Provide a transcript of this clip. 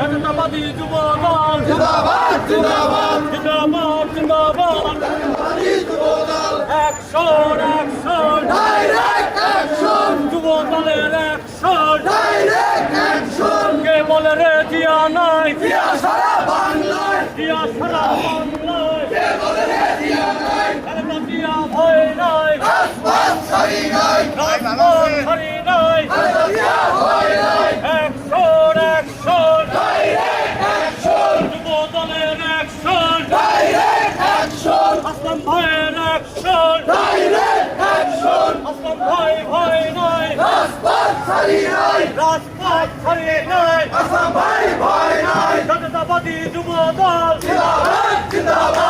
জনতাবাদী যুব দল জিন্দাবাদ জিন্দাবাদ জিন্দাবাদ জিন্দাবাদ অ্যাকশন অ্যাকশন ডাইরেক্ট অ্যাকশন যুব দলের অ্যাকশন ডাইরেক্ট অ্যাকশন কে বলে রে জিয়া নাই জিয়া সারা বাংলায় জিয়া সারা বাংলায় কে বলে রে জিয়া নাই আরে না জিয়া ভয় নাই রাজপথ ছাড়ি নাই রাজপথ ছাড়ি নাই আরে রাজপথ ছাড়িয়ে নাই। আসাম ভাই ভয় নাই। জনতাবাদী যুব দল। জিন্দাবাদ জিন্দাবাদ।